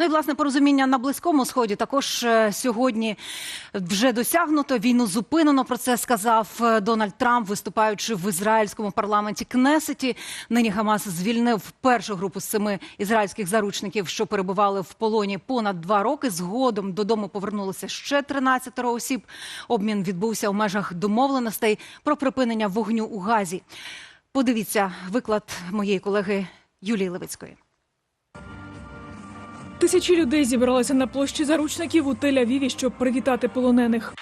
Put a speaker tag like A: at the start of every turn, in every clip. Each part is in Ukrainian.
A: Ну і власне порозуміння на близькому сході також е, сьогодні вже досягнуто. Війну зупинено. Про це сказав е, Дональд Трамп, виступаючи в ізраїльському парламенті Кнесеті. Нині Хамас звільнив першу групу з семи ізраїльських заручників, що перебували в полоні понад два роки. Згодом додому повернулося ще 13 осіб. Обмін відбувся у межах домовленостей про припинення вогню у Газі. Подивіться виклад моєї колеги Юлії Левицької.
B: Тисячі людей зібралися на площі заручників у Тель-Авіві, щоб привітати полонених.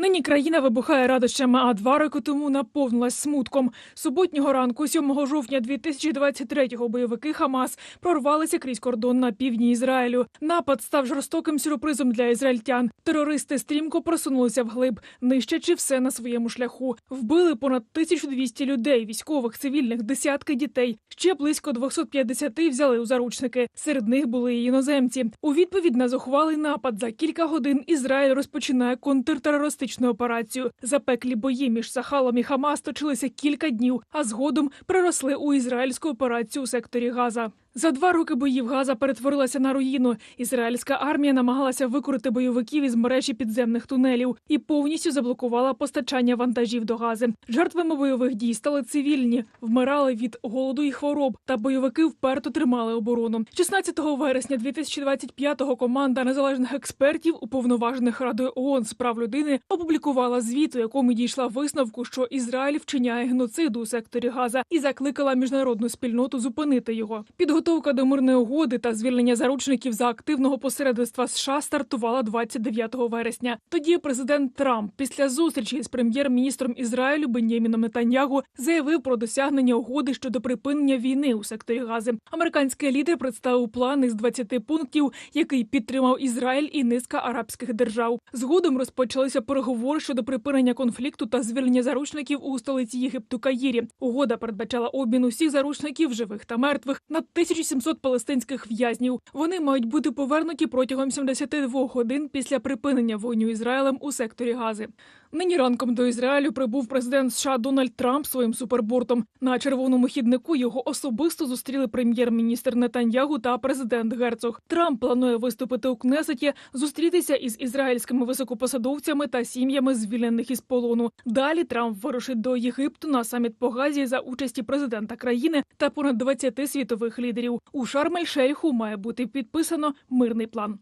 B: Нині країна вибухає радощами, а два роки тому наповнилась смутком. Суботнього ранку, 7 жовтня 2023-го, бойовики Хамас прорвалися крізь кордон на півдні Ізраїлю. Напад став жорстоким сюрпризом для ізраїльтян. Терористи стрімко просунулися вглиб, нищачи все на своєму шляху. Вбили понад 1200 людей, військових, цивільних, десятки дітей. Ще близько 250 взяли у заручники. Серед них були і іноземці. У відповідь на зухвалий напад за кілька годин Ізраїль розпочинає контртерористичну операцію. Запеклі бої між Сахалом і Хамас точилися кілька днів, а згодом переросли у ізраїльську операцію у секторі Газа. За два роки боїв Газа перетворилася на руїну. Ізраїльська армія намагалася викорити бойовиків із мережі підземних тунелів і повністю заблокувала постачання вантажів до Гази. Жертвами бойових дій стали цивільні, вмирали від голоду і хвороб. Та бойовики вперто тримали оборону. 16 вересня 2025-го команда незалежних експертів, уповноважених Радою ООН з прав людини, опублікувала звіт, у якому дійшла висновку, що Ізраїль вчиняє геноцид у секторі Газа і закликала міжнародну спільноту зупинити його. Підготовка до мирної угоди та звільнення заручників за активного посередництва США стартувала 29 вересня. Тоді президент Трамп після зустрічі з прем'єр-міністром Ізраїлю Бенєміном Нетаньягу заявив про досягнення угоди щодо припинення війни у секторі Гази. Американський лідер представив план із 20 пунктів, який підтримав Ізраїль і низка арабських держав. Згодом розпочалися переговори щодо припинення конфлікту та звільнення заручників у столиці Єгипту Каїрі. Угода передбачала обмін усіх заручників, живих та мертвих, на 1700 палестинських в'язнів. Вони мають бути повернуті протягом 72 годин після припинення вогню Ізраїлем у секторі Гази. Нині ранком до Ізраїлю прибув президент США Дональд Трамп своїм супербортом. На червоному хіднику його особисто зустріли прем'єр-міністр Нетаньягу та президент Герцог. Трамп планує виступити у Кнесеті, зустрітися із ізраїльськими високопосадовцями та сім'ями звільнених із полону. Далі Трамп вирушить до Єгипту на саміт по Газі за участі президента країни та понад 20 світових лідерів. У Шарм-ель-Шейху має бути підписано мирний план.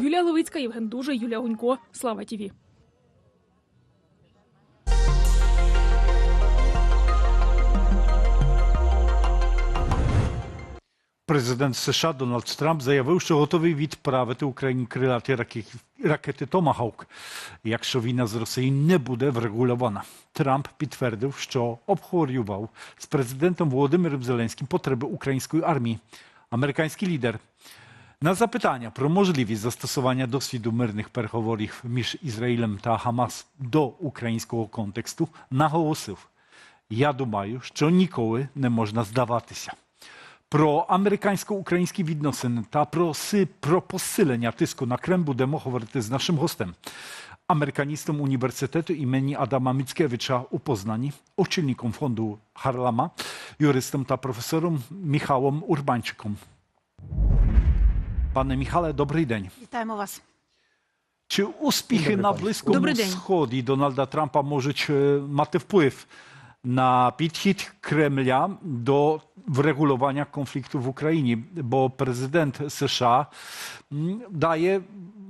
B: Юлія Левицька, Євген Дуже, Юлія Гунько. Слава ТІВІ.
C: Президент США Дональд Трамп заявив, що готовий відправити Україні крилаті ракети, Томагавк, якщо війна з Росією не буде врегульована. Трамп підтвердив, що обговорював з президентом Володимиром Зеленським потреби української армії. Американський лідер на запитання про можливість застосування досвіду мирних переговорів між Ізраїлем та Хамас до українського контексту наголосив: Я думаю, що ніколи не можна здаватися. Про американсько-українські відносини та про, си- про посилення тиску на Кремль будемо говорити з нашим гостем, американістом університету імені Адама Міцкевича у Познані, очільником фонду Харлама, юристом та професором Михайлом Урбанчиком. Пане Михайле, добрий день.
A: Вітаємо вас.
C: Чи успіхи на Близькому
A: Добрий день.
C: Сході Дональда Трампа можуть е, мати вплив на підхід Кремля до врегулювання конфлікту в Україні? Бо президент США м, дає,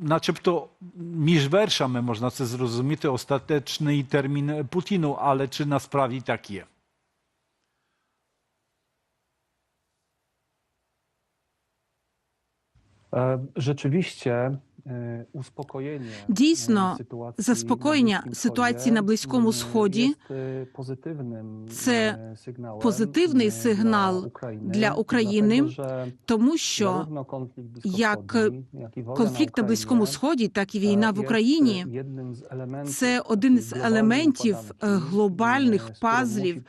C: начебто, між вершами, можна це зрозуміти, остаточний термін Путіну, але чи насправді так є?
D: E, E, rzeczywiście
E: Дійсно,
D: e,
E: заспокоєння ситуації на Близькому
D: е,
E: Сході
D: е,
E: це
D: е,
E: позитивний
D: е,
E: сигнал
D: для України,
E: тому що як конфлікт на Близькому Сході, так і війна в Україні це один з елементів е, глобальних
D: е,
E: пазлів,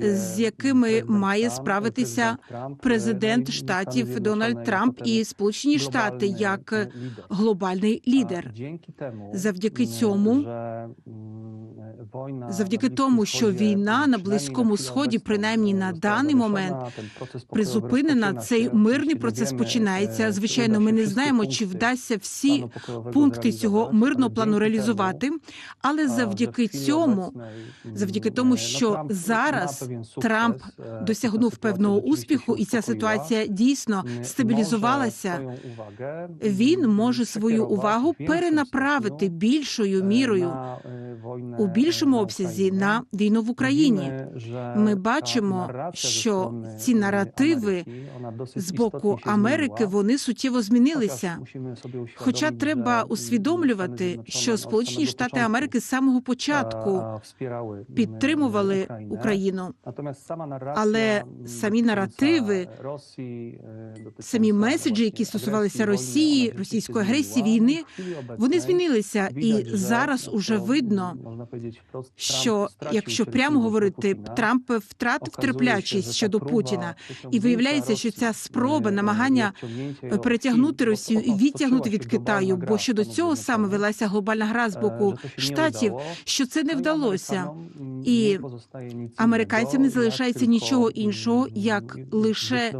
E: з якими має справитися
D: президент е,
E: штатів Дональд Трамп і Сполучені Штати як. Глобальний лідер. Завдяки цьому завдяки тому, що війна на Близькому Сході, принаймні на даний момент, призупинена, цей мирний процес починається. Звичайно, ми не знаємо, чи вдасться всі пункти цього мирного плану реалізувати, але завдяки цьому, завдяки тому, що зараз Трамп досягнув певного успіху, і ця ситуація дійсно стабілізувалася. Він може свою увагу перенаправити більшою мірою у більшому обсязі на війну в Україні. Ми бачимо, що ці наративи з боку Америки вони суттєво змінилися. Хоча треба усвідомлювати, що Сполучені Штати Америки з самого початку підтримували Україну.
D: але самі наративи,
E: Самі меседжі, які стосувалися Росії, російської агресії, війни, вони змінилися, і зараз уже видно, що якщо прямо говорити, Трамп втратив терплячість щодо Путіна, і виявляється, що ця спроба намагання перетягнути Росію і відтягнути від Китаю, бо щодо цього саме велася глобальна гра з боку штатів, що це не вдалося. І американцям не залишається нічого іншого, як лише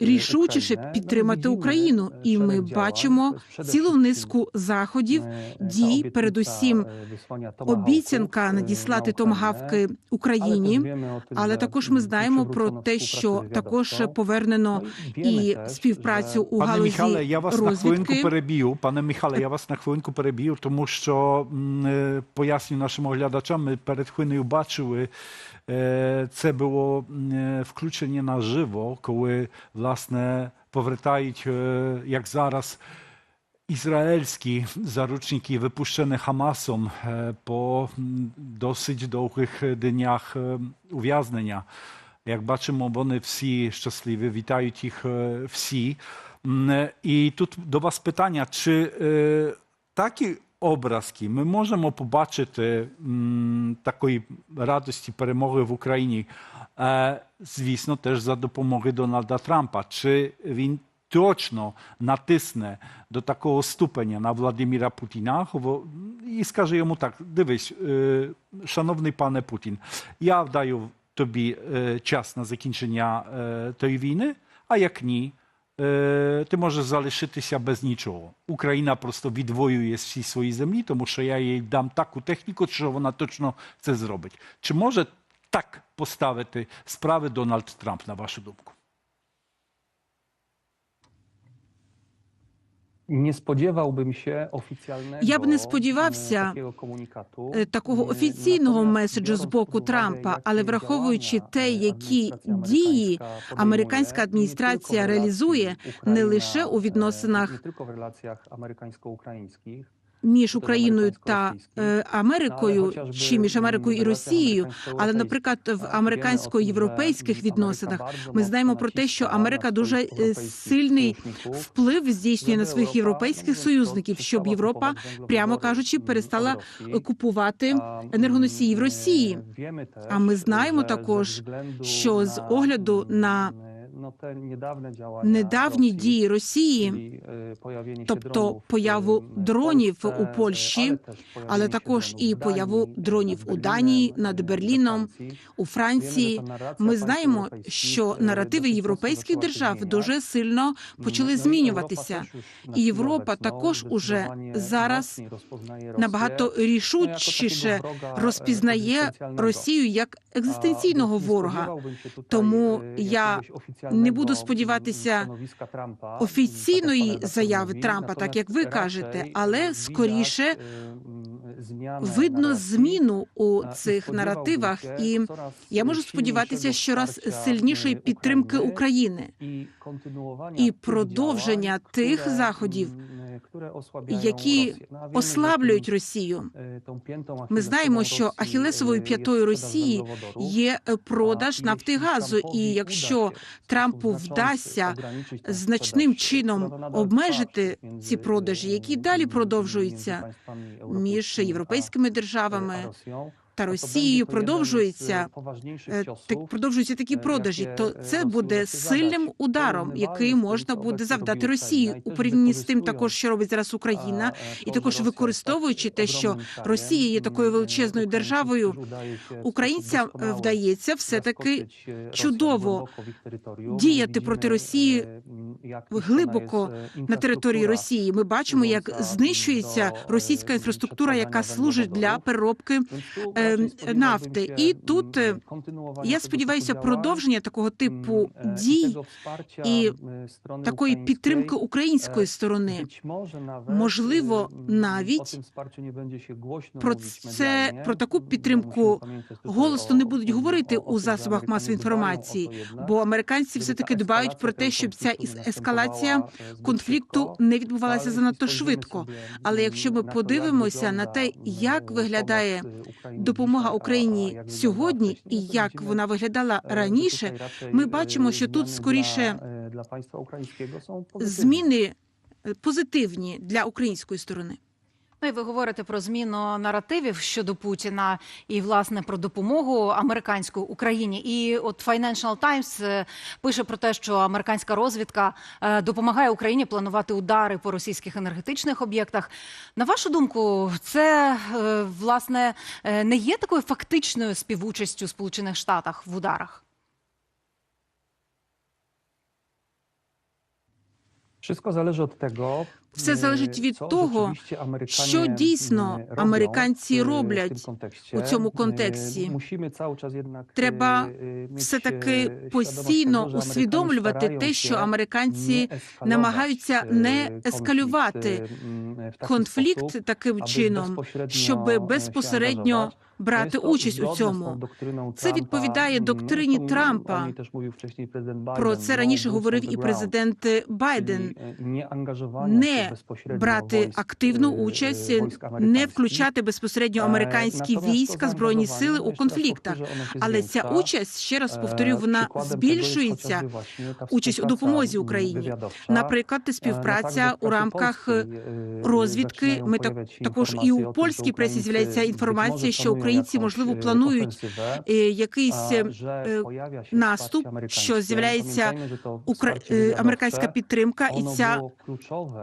E: рішучіше підтримати Україну. І ми бачимо цілу низку заходів, дій, передусім обіцянка надіслати томагавки Україні. Але також ми знаємо про те, що також повернено і співпрацю у
C: Пане
E: галузі
C: Михайле, я вас на хвилинку
E: розвідки.
C: переб'ю. Пане Михайле, я вас на хвилинку переб'ю, тому що е, поясню нашим оглядачам, ми перед хвилиною бачили. е, Це було е, включення на живо, коли власне повертають, е, як зараз, е, по м, досить довгих днях е, ув'язнення. Як бачимо, вони всі щасливі, вітають їх е, всі. М, е, І тут до вас питання: чи е, такі образки ми можемо побачити такої радості перемоги в Україні, звісно, теж за допомоги Дональда Трампа? Чи він точно натисне до такого ступеня на Владимира Путіна і скаже йому так: дивись, е, шановний пане Путін, я даю тобі е, час на закінчення е, тої війни, а як ні, ти можеш залишитися без нічого. Україна просто відвоює всі свої землі, тому що я їй дам таку техніку, що вона точно це зробить. Чи може так поставити справи Дональд Трамп, на вашу думку?
D: Nie spodziewałbym ще офіціальне.
E: Я б не сподівався,
D: такого
E: офіційного меседжу з боку Трампа, але враховуючи те, які дії
D: американська
E: адміністрація
D: не
E: реалізує не лише у відносинах
D: не тільки в релаціях американсько-українських,
E: між Україною та е, Америкою чи між Америкою і Росією, але, наприклад, в американсько-європейських відносинах ми знаємо про те, що Америка дуже е, сильний вплив здійснює на своїх європейських союзників, щоб Європа, прямо кажучи, перестала купувати енергоносії в Росії. А ми знаємо також, що з огляду на недавні дії Росії, тобто появу дронів у Польщі, але також і появу дронів у Данії, над Берліном, у Франції. Ми знаємо, що наративи європейських держав дуже сильно почали змінюватися. І Європа також уже зараз набагато рішучіше розпізнає Росію як екзистенційного ворога. Тому я не буду сподіватися офіційної заяви Трампа, так як ви кажете, але скоріше видно зміну у цих наративах, і я можу сподіватися щораз сильнішої підтримки України і продовження тих заходів, які ослаблюють Росію. Ми знаємо, що ахілесовою п'ятою Росії є продаж нафти і газу. І якщо Трампу вдасться значним чином обмежити ці продажі, які далі продовжуються між європейськими державами, та Росією продовжується е, так продовжуються такі продажі, то це буде сильним ударом, який можна буде завдати Росії у порівнянні з тим, також що робить зараз Україна, і також використовуючи те, що Росія є такою величезною державою, українцям е, вдається все таки чудово діяти проти Росії глибоко на території Росії. Ми бачимо, як знищується російська інфраструктура, яка служить для переробки е, нафти. І тут е, я сподіваюся, продовження такого типу дій і такої підтримки української сторони. Можливо, навіть про це про таку підтримку голосно не будуть говорити у засобах масової інформації, бо американці все таки дбають про те, щоб ця ескалація конфлікту не відбувалася занадто швидко. Але якщо ми подивимося на те, як виглядає допомога Україні сьогодні і як вона виглядала раніше, ми бачимо, що тут скоріше зміни е, позитивні для української сторони.
A: Ну і ви говорите про зміну наративів щодо Путіна і власне про допомогу американську Україні. І от Financial Times е, пише про те, що американська розвідка е, допомагає Україні планувати удари по російських енергетичних об'єктах. На вашу думку, це е, власне не є такою фактичною співучастю Сполучених Штатів в ударах?
D: Wszystko zależy od tego.
E: Все
D: e,
E: залежить від того, що дійсно американці
D: w
E: роблять у цьому
D: E,
E: контексті.
D: Czas
E: Треба все таки постійно усвідомлювати те, що американці намагаються
D: е,
E: не ескалювати
D: е,
E: конфлікт таким чином, щоб
D: е,
E: безпосередньо. Брати участь у цьому. Це відповідає доктрині Трампа. Про це раніше говорив і президент Байден.
D: Czyli, e,
E: Не брати активну
D: е,
E: участь, не включати безпосередньо
D: Е,
E: американські війська, збройні сили у конфліктах. Але ця участь, ще раз
D: Е,
E: повторюю, вона збільшується.
D: chociażby
E: участь у допомозі Україні. Наприклад,
D: Е,
E: співпраця у рамках е,
D: е,
E: розвідки. Ми так також і у польській пресі з'являється інформація, що
D: planują
E: українці можливо планують е, якийсь е, е, наступ, що з'являється американська підтримка, і ця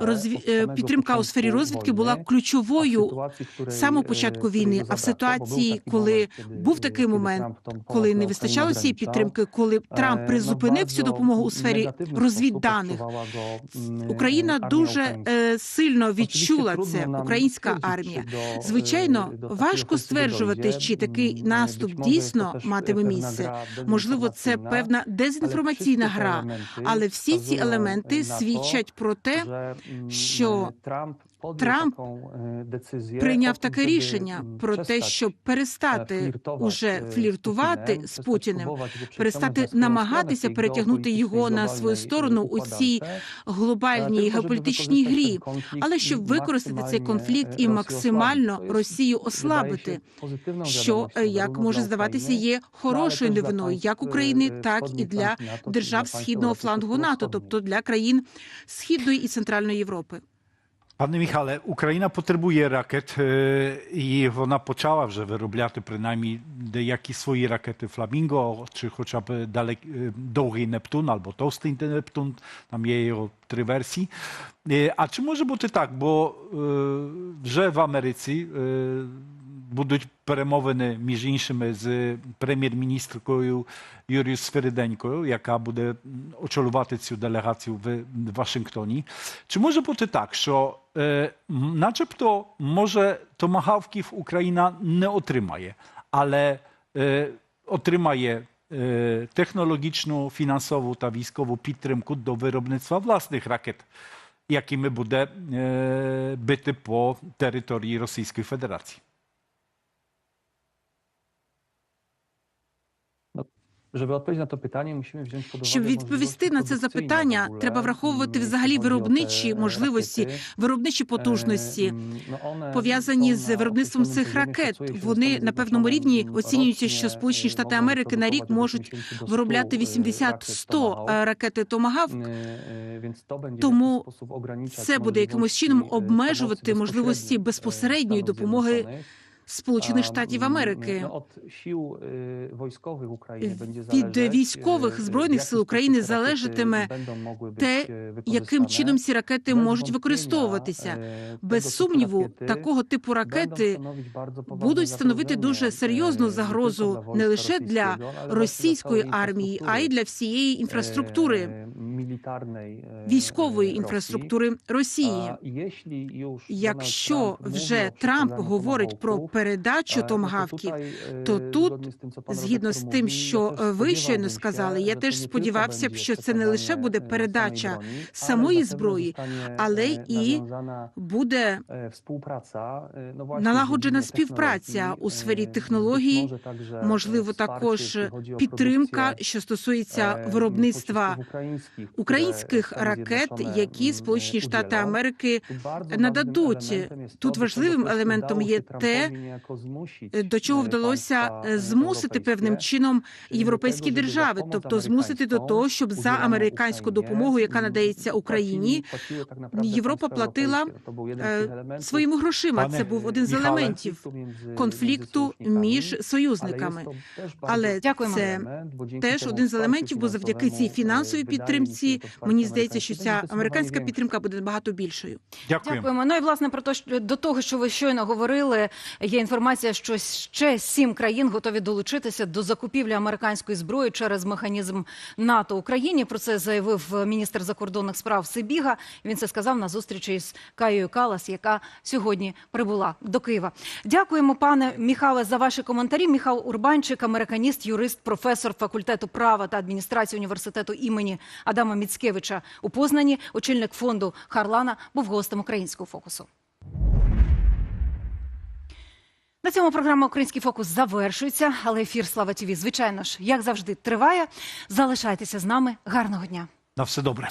E: розві... е, підтримка у сфері розвідки була ключовою
D: sytuacji, w której,
E: з самого
D: е,
E: початку війни. А в ситуації, коли був такий момент, коли не вистачало цієї підтримки, коли Трамп призупинив цю допомогу у сфері розвідданих. Україна дуже сильно відчула це. Українська армія. Звичайно, важко стверджувати,
D: dojdzie.
E: чи такий наступ дійсно матиме місце. Можливо, це певна дезінформаційна гра, але всі ці елементи свідчать про те, що
D: Трамп е,
E: прийняв таке рішення про те, щоб
D: е,
E: перестати уже фліртувати з Путіним, перестати намагатися перетягнути його на свою сторону у цій
D: е,
E: глобальній геополітичній грі. Але щоб використати цей конфлікт і максимально. Росію ослабити, що як може здаватися, є хорошою
D: też
E: новиною як України, так і для держав східного флангу НАТО, тобто для країн Східної і Центральної Європи.
C: Пане Михайле, Україна потребує ракет, е, і вона почала вже виробляти принаймні деякі свої ракети Фламінго, чи хоча б далек, е, довгий Нептун або товстий Нептун, там є його три версії. Е, А чи може бути так, бо е, вже в Америці е, будуть перемовини між іншими з прем'єр-міністркою Юрією Свириденькою, яка буде м, очолювати цю делегацію в Вашингтоні. Чи може бути так, що е, м, начебто може томагавків Україна не отримає, але е, отримає е, технологічну, фінансову та військову підтримку до виробництва власних ракет, якими буде е, бити по території Російської Федерації?
E: Щоб відповісти на це запитання, треба враховувати взагалі виробничі
D: e,
E: можливості, виробничі
D: Е,
E: потужності.
D: ну,
E: Пов'язані з виробництвом цих ракет, вони на певному рівні
D: м,
E: оцінюється, що Сполучені
D: е,
E: Штати Америки на рік можуть
D: 80 do 100,
E: виробляти
D: е,
E: 80-100
D: ракет
E: е, ракети Томагавк.
D: Е,
E: Тому Це буде якимось чином
D: е,
E: обмежувати можливості
D: безпосередньої, е,
E: допомоги. Сполучених Штатів Америки.
D: wojskowych Ukrainy
E: Від військових збройних сил України залежатиме те, яким чином ці ракети можуть використовуватися.
D: е,
E: Без сумніву, такого типу ракети будуть становити дуже серйозну
D: е,
E: загрозу не лише для російської армії, а й для всієї інфраструктури,
D: е, е,
E: військової інфраструктури Росії. Якщо вже Трамп говорить про передачу
D: е,
E: томагавків,
D: tutaj, е,
E: то тут,
D: згідно з тим, що
E: е, ви щойно сказали, я теж сподівався б, що це не лише буде
D: е,
E: передача
D: самої
E: зброї, але
D: е,
E: і буде
D: е, е, ну,
E: налагоджена співпраця у сфері
D: е,
E: технологій,
D: е,
E: можливо, також підтримка, що стосується
D: е,
E: виробництва
D: pocisków українських, które
E: українських ракет, які Сполучені Штати. Америки нададуть. Тут важливим елементом є те, е, до чого
D: е,
E: вдалося е,
D: е,
E: змусити певним чином європейські держави, тобто змусити до того, щоб за американську допомогу, яка надається Україні, Європа платила, е,
D: елементів,
E: своїми грошима. Це був один з елементів
D: конфлікту між- союзниками. Але
E: це теж один з елементів, бо завдяки цій фінансовій
D: е,
E: підтримці
D: to
E: мені здається, що ця американська підтримка буде набагато більшою.
C: Дякую.
A: Дякуємо. Ну і власне про те, що до того, що ви щойно говорили, є інформація, що ще сім країн готові долучитися до закупівлі американської зброї через механізм НАТО Україні. Про це заявив міністр закордонних справ Сибіга. Він це сказав на зустрічі з Каєю Калас, яка сьогодні прибула до Києва. Дякуємо, пане Міхале, за ваші коментарі. Міхал Урбанчик, американіст, юрист, професор факультету права та адміністрації університету імені Адама Міцкевича у Познані, очільник фонду Харлана, був гостем українського фокусу. На цьому програма Український фокус завершується, але ефір Слава ТІВІ, звичайно ж, як завжди, триває. Залишайтеся з нами. Гарного дня.
C: На все добре.